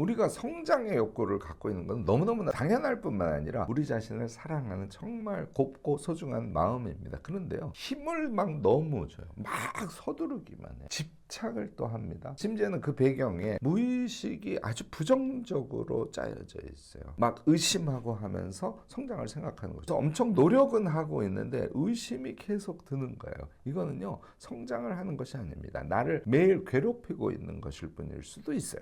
우리가 성장의 욕구를 갖고 있는 건 너무너무나 당연할 뿐만 아니라 우리 자신을 사랑하는 정말 곱고 소중한 마음입니다. 그런데요, 힘을 막 너무 줘요. 막 서두르기만 해. 집착을 또 합니다. 심지어는 그 배경에 무의식이 아주 부정적으로 짜여져 있어요. 막 의심하고 하면서 성장을 생각하는 거죠. 엄청 노력은 하고 있는데 의심이 계속 드는 거예요. 이거는요, 성장을 하는 것이 아닙니다. 나를 매일 괴롭히고 있는 것일 뿐일 수도 있어요.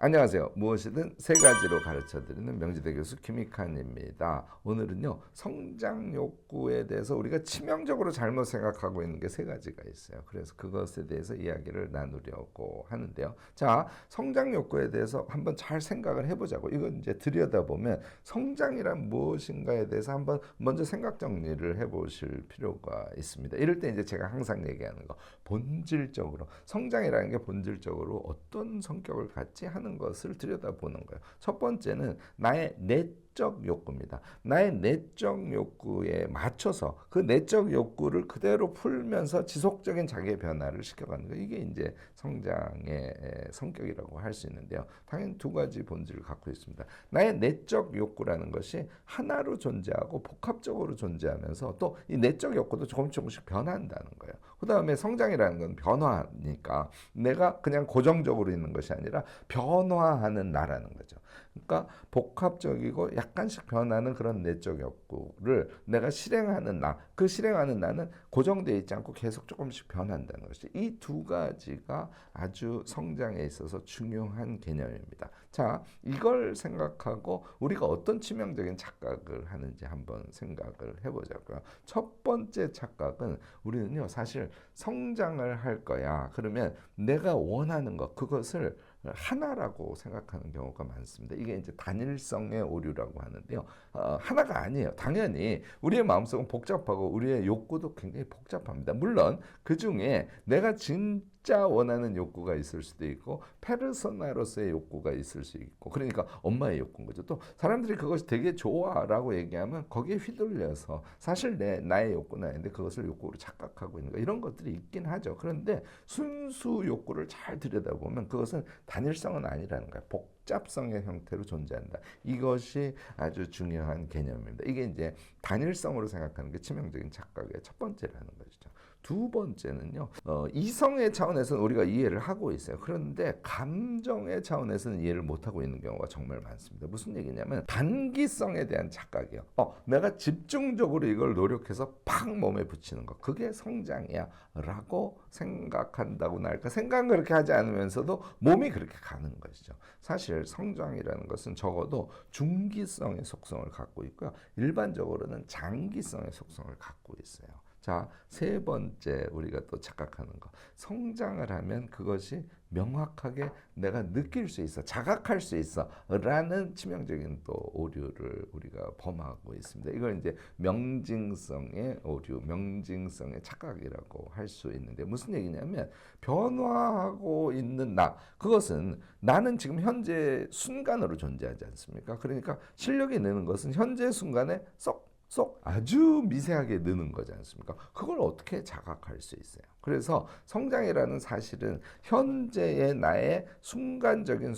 안녕하세요. 무엇이든 세 가지로 가르쳐 드리는 명지대 교수 김익환입니다. 오늘은요, 성장 욕구에 대해서 우리가 치명적으로 잘못 생각하고 있는 게 세 가지가 있어요. 그래서 그것에 대해서 이야기를 나누려고 하는데요. 자, 성장 욕구에 대해서 한번 잘 생각을 해보자고. 이건 이제 들여다보면 성장이란 무엇인가에 대해서 한번 먼저 생각 정리를 해보실 필요가 있습니다. 이럴 때 이제 제가 항상 얘기하는 거, 본질적으로 성장이라는 게 본질적으로 어떤 성격을 갖지 하는 것을 들여다보는 거예요. 첫 번째는 나의 내 적 욕구입니다. 나의 내적 욕구에 맞춰서 그 내적 욕구를 그대로 풀면서 지속적인 자기의 변화를 시켜가는 거 이게 이제 성장의 성격이라고 할 수 있는데요. 당연히 두 가지 본질을 갖고 있습니다. 나의 내적 욕구라는 것이 하나로 존재하고 복합적으로 존재하면서 또 이 내적 욕구도 조금씩 조금씩 변한다는 거예요. 그 다음에 성장이라는 건 변화니까 내가 그냥 고정적으로 있는 것이 아니라 변화하는 나라는 거죠. 그러니까 복합적이고 약간씩 변하는 그런 내적 욕구를 내가 실행하는 나, 그 실행하는 나는 고정되어 있지 않고 계속 조금씩 변한다는 것이 이 두 가지가 아주 성장에 있어서 중요한 개념입니다. 자, 이걸 생각하고 우리가 어떤 치명적인 착각을 하는지 한번 생각을 해보자고요. 첫 번째 착각은 우리는요, 사실 성장을 할 거야. 그러면 내가 원하는 것, 그것을 하나라고 생각하는 경우가 많습니다. 이게 이제 단일성의 오류라고 하는데요. 어, 하나가 아니에요. 당연히 우리의 마음속은 복잡하고 우리의 욕구도 굉장히 복잡합니다. 물론 그 중에 내가 진짜 원하는 욕구가 있을 수도 있고 페르소나로서의 욕구가 있을 수 있고 그러니까 엄마의 욕구인 거죠. 또 사람들이 그것이 되게 좋아라고 얘기하면 거기에 휘둘려서 사실 내 나의 욕구는 아닌데 그것을 욕구로 착각하고 있는 거 이런 것들이 있긴 하죠. 그런데 순수 욕구를 잘 들여다보면 그것은 단일성은 아니라는 거예요. 복잡성의 형태로 존재한다. 이것이 아주 중요한 개념입니다. 이게 이제 단일성으로 생각하는 게 치명적인 착각의 첫 번째라는 것이죠. 두 번째는요, 어, 이성의 차원에서는 우리가 이해를 하고 있어요. 그런데 감정의 차원에서는 이해를 못하고 있는 경우가 정말 많습니다. 무슨 얘기냐면 단기성에 대한 착각이요. 어, 내가 집중적으로 이걸 노력해서 팍 몸에 붙이는 것. 그게 성장이야. 라고 생각한다고나 할까. 생각은 그렇게 하지 않으면서도 몸이 그렇게 가는 것이죠. 사실 성장이라는 것은 적어도 중기성의 속성을 갖고 있고요. 일반적으로는 장기성의 속성을 갖고 있어요. 자, 세 번째 우리가 또 착각하는 거. 성장을 하면 그것이 명확하게 내가 느낄 수 있어, 자각할 수 있어 라는 치명적인 또 오류를 우리가 범하고 있습니다. 이걸 이제 명징성의 오류, 명징성의 착각이라고 할 수 있는데 무슨 얘기냐면 변화하고 있는 나, 그것은 나는 지금 현재 순간으로 존재하지 않습니까? 그러니까 실력이 느는 것은 현재 순간에 쏙 쏙 아주 미세하게 느는 거지 않습니까? 그걸 어떻게 자각할 수 있어요? 그래서 성장이라는 사실은 현재의 나의 순간적인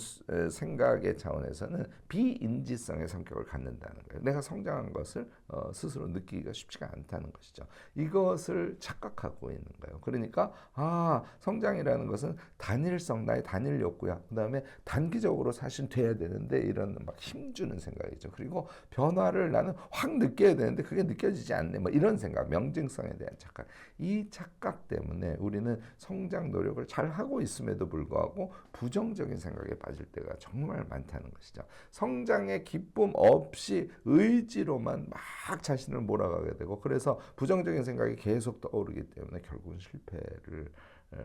생각의 차원에서는 비인지성의 성격을 갖는다는 거예요. 내가 성장한 것을 어, 스스로 느끼기가 쉽지가 않다는 것이죠. 이것을 착각하고 있는 거예요. 그러니까 아 성장이라는 것은 단일성 나의 단일 욕구야. 그다음에 단기적으로 사실 돼야 되는데 이런 막 힘주는 생각이죠. 그리고 변화를 나는 확 느껴야 되는데 그게 느껴지지 않네. 뭐 이런 생각, 명징성에 대한 착각. 이 착각 때문에 우리는 성장 노력을 잘 하고 있음에도 불구하고 부정적인 생각에 빠질 때가 정말 많다는 것이죠. 성장의 기쁨 없이 의지로만 막 자신을 몰아가게 되고 그래서 부정적인 생각이 계속 떠오르기 때문에 결국은 실패를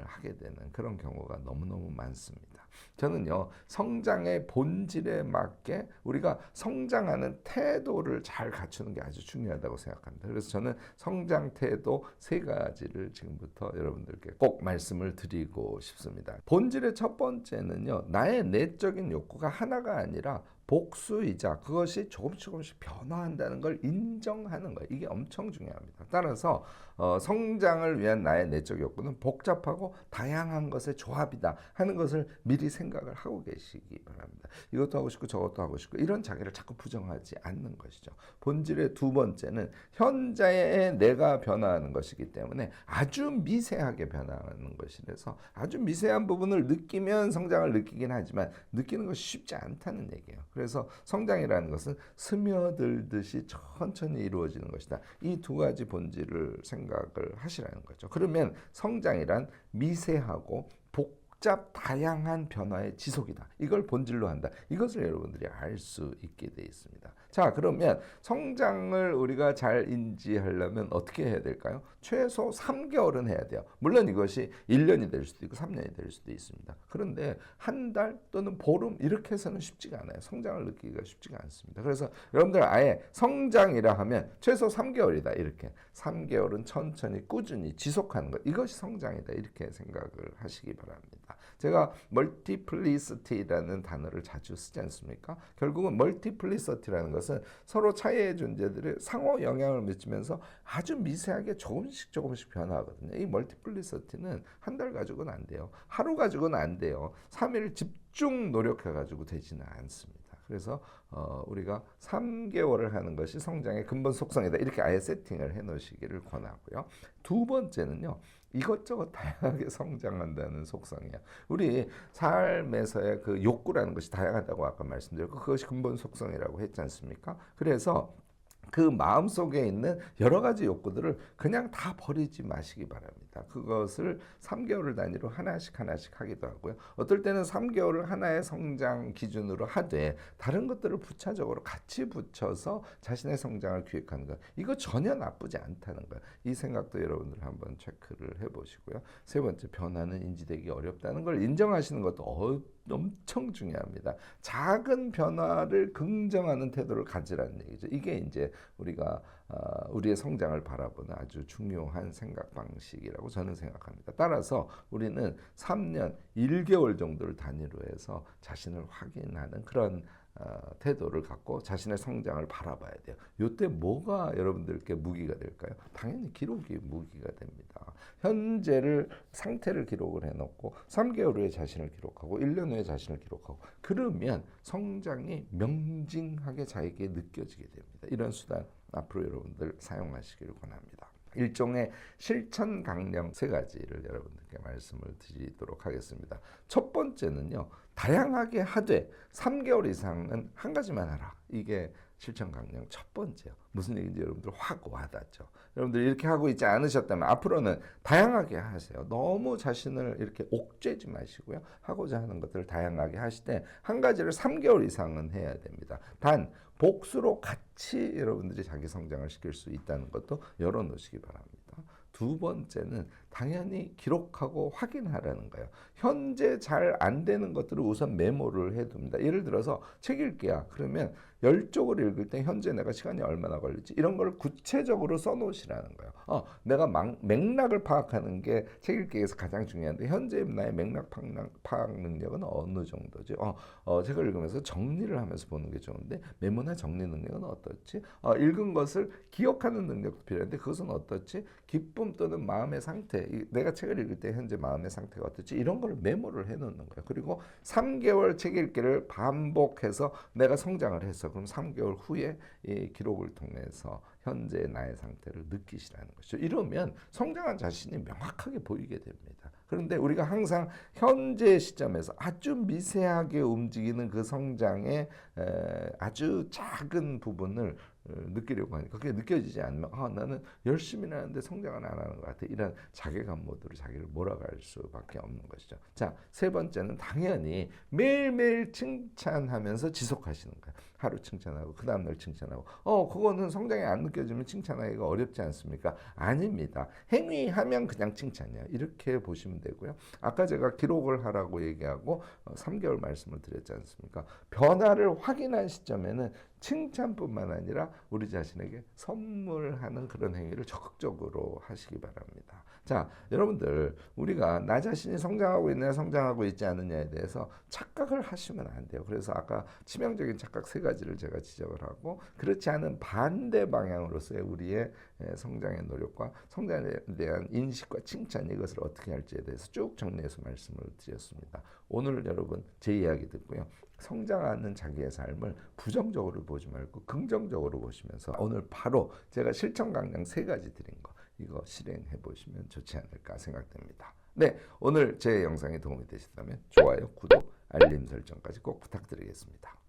하게 되는 그런 경우가 너무너무 많습니다. 저는요, 성장의 본질에 맞게 우리가 성장하는 태도를 잘 갖추는 게 아주 중요하다고 생각합니다. 그래서 저는 성장 태도 세 가지를 지금부터 여러분들께 꼭 말씀을 드리고 싶습니다. 본질의 첫 번째는요, 나의 내적인 욕구가 하나가 아니라 복수이자 그것이 조금씩 조금씩 변화한다는 걸 인정하는 거예요. 이게 엄청 중요합니다. 따라서 어, 성장을 위한 나의 내적 욕구는 복잡하고 다양한 것의 조합이다 하는 것을 미리 생각을 하고 계시기 바랍니다. 이것도 하고 싶고 저것도 하고 싶고 이런 자기를 자꾸 부정하지 않는 것이죠. 본질의 두 번째는 현재의 내가 변화하는 것이기 때문에 아주 미세하게 변화하는 것이라서 아주 미세한 부분을 느끼면 성장을 느끼긴 하지만 느끼는 것이 쉽지 않다는 얘기예요. 그래서 성장이라는 것은 스며들듯이 천천히 이루어지는 것이다. 이 두 가지 본질을 생각 을 하시라는 거죠. 그러면 성장이란 미세하고 복잡 다양한 변화의 지속이다. 이걸 본질로 한다. 이것을 여러분들이 알 수 있게 돼 있습니다. 자, 그러면 성장을 우리가 잘 인지하려면 어떻게 해야 될까요? 최소 3개월은 해야 돼요. 물론 이것이 1년이 될 수도 있고 3년이 될 수도 있습니다. 그런데 한 달 또는 보름 이렇게 해서는 쉽지가 않아요. 성장을 느끼기가 쉽지가 않습니다. 그래서 여러분들 아예 성장이라 하면 최소 3개월이다. 이렇게 3개월은 천천히 꾸준히 지속하는 것. 이것이 성장이다. 이렇게 생각을 하시기 바랍니다. 제가 멀티플리시티라는 단어를 자주 쓰지 않습니까? 결국은 멀티플리시티라는 것은 서로 차이의 존재들이 상호 영향을 미치면서 아주 미세하게 조금씩 조금씩 변화하거든요. 이 멀티플리시티는 한 달 가지고는 안 돼요. 하루 가지고는 안 돼요. 3일 집중 노력해 가지고 되지는 않습니다. 그래서 어, 우리가 3개월을 하는 것이 성장의 근본 속성이다. 이렇게 아예 세팅을 해 놓으시기를 권하고요. 두 번째는요. 이것저것 다양하게 성장한다는 속성이에요. 우리 삶에서의 그 욕구라는 것이 다양하다고 아까 말씀드렸고 그것이 근본 속성이라고 했지 않습니까? 그래서 그 마음 속에 있는 여러 가지 욕구들을 그냥 다 버리지 마시기 바랍니다. 그것을 3개월을 단위로 하나씩 하나씩 하기도 하고요. 어떨 때는 3개월을 하나의 성장 기준으로 하되 다른 것들을 부차적으로 같이 붙여서 자신의 성장을 기획하는 것. 이거 전혀 나쁘지 않다는 거예요. 이 생각도 여러분들 한번 체크를 해 보시고요. 세 번째 변화는 인지되기 어렵다는 걸 인정하시는 것도 어, 엄청 중요합니다. 작은 변화를 긍정하는 태도를 가지라는 얘기죠. 이게 이제 우리가 어, 우리의 성장을 바라보는 아주 중요한 생각 방식이라고 저는 생각합니다. 따라서 우리는 3년 1개월 정도를 단위로 해서 자신을 확인하는 그런 어, 태도를 갖고 자신의 성장을 바라봐야 돼요. 이때 뭐가 여러분들께 무기가 될까요? 당연히 기록이 무기가 됩니다. 현재를 상태를 기록을 해놓고 3개월 후에 자신을 기록하고 1년 후에 자신을 기록하고 그러면 성장이 명징하게 자에게 느껴지게 됩니다. 이런 수단 앞으로 여러분들 사용하시기를 권합니다. 일종의 실천 강령 세 가지를 여러분들께 말씀을 드리도록 하겠습니다. 첫 번째는요, 다양하게 하되 3개월 이상은 한 가지만 하라. 이게 실천 강령 첫 번째요. 무슨 얘기인지 여러분들 확 와닿죠. 여러분들 이렇게 하고 있지 않으셨다면 앞으로는 다양하게 하세요. 너무 자신을 이렇게 옥죄지 마시고요. 하고자 하는 것들을 다양하게 하시되 한 가지를 3개월 이상은 해야 됩니다. 단 복수로 같이 여러분들이 자기 성장을 시킬 수 있다는 것도 열어놓으시기 바랍니다. 두 번째는 당연히 기록하고 확인하라는 거예요. 현재 잘 안 되는 것들을 우선 메모를 해둡니다. 예를 들어서 책 읽기야. 그러면 열 쪽을 읽을 때 현재 내가 시간이 얼마나 걸릴지 이런 걸 구체적으로 써놓으시라는 거예요. 어, 내가 막, 맥락을 파악하는 게 책 읽기에서 가장 중요한데 현재 나의 맥락 파악, 파악 능력은 어느 정도지? 어, 어, 책을 읽으면서 정리를 하면서 보는 게 좋은데 메모나 정리 능력은 어떻지? 어, 읽은 것을 기억하는 능력도 필요한데 그것은 어떻지? 기쁨 또는 마음의 상태, 내가 책을 읽을 때 현재 마음의 상태가 어떻지? 이런 걸 메모를 해놓는 거예요. 그리고 3개월 책 읽기를 반복해서 내가 성장을 했어. 그럼 3개월 후에 이 기록을 통해서 현재 나의 상태를 느끼시라는 것이죠. 이러면 성장한 자신이 명확하게 보이게 됩니다. 그런데 우리가 항상 현재 시점에서 아주 미세하게 움직이는 그 성장의 아주 작은 부분을 어, 느끼려고 하니까 그게 느껴지지 않으면 아 나는 열심히 하는데 성장은 안 하는 것 같아 이런 자괴감 모드로 자기를 몰아갈 수밖에 없는 것이죠. 자세 번째는 당연히 매일매일 칭찬하면서 지속하시는 거예요. 하루 칭찬하고 그 다음날 칭찬하고 어 그거는 성장이 안 느껴지면 칭찬하기가 어렵지 않습니까? 아닙니다. 행위하면 그냥 칭찬이야. 이렇게 보시면 되고요. 아까 제가 기록을 하라고 얘기하고 3개월 어, 말씀을 드렸지 않습니까? 변화를 확인한 시점에는 칭찬뿐만 아니라 우리 자신에게 선물하는 그런 행위를 적극적으로 하시기 바랍니다. 자, 여러분들 우리가 나 자신이 성장하고 있느냐 성장하고 있지 않느냐에 대해서 착각을 하시면 안 돼요. 그래서 아까 치명적인 착각 세 가지를 제가 지적을 하고 그렇지 않은 반대 방향으로서의 우리의 에, 성장의 노력과 성장에 대한 인식과 칭찬 이것을 어떻게 할지에 대해서 쭉 정리해서 말씀을 드렸습니다. 오늘 여러분 제 이야기 듣고요. 성장하는 자기의 삶을 부정적으로 보지 말고 긍정적으로 보시면서 오늘 바로 제가 실천 강령 세 가지 드린 거 이거 실행해 보시면 좋지 않을까 생각됩니다. 네, 오늘 제 영상이 도움이 되셨다면 좋아요, 구독, 알림 설정까지 꼭 부탁드리겠습니다.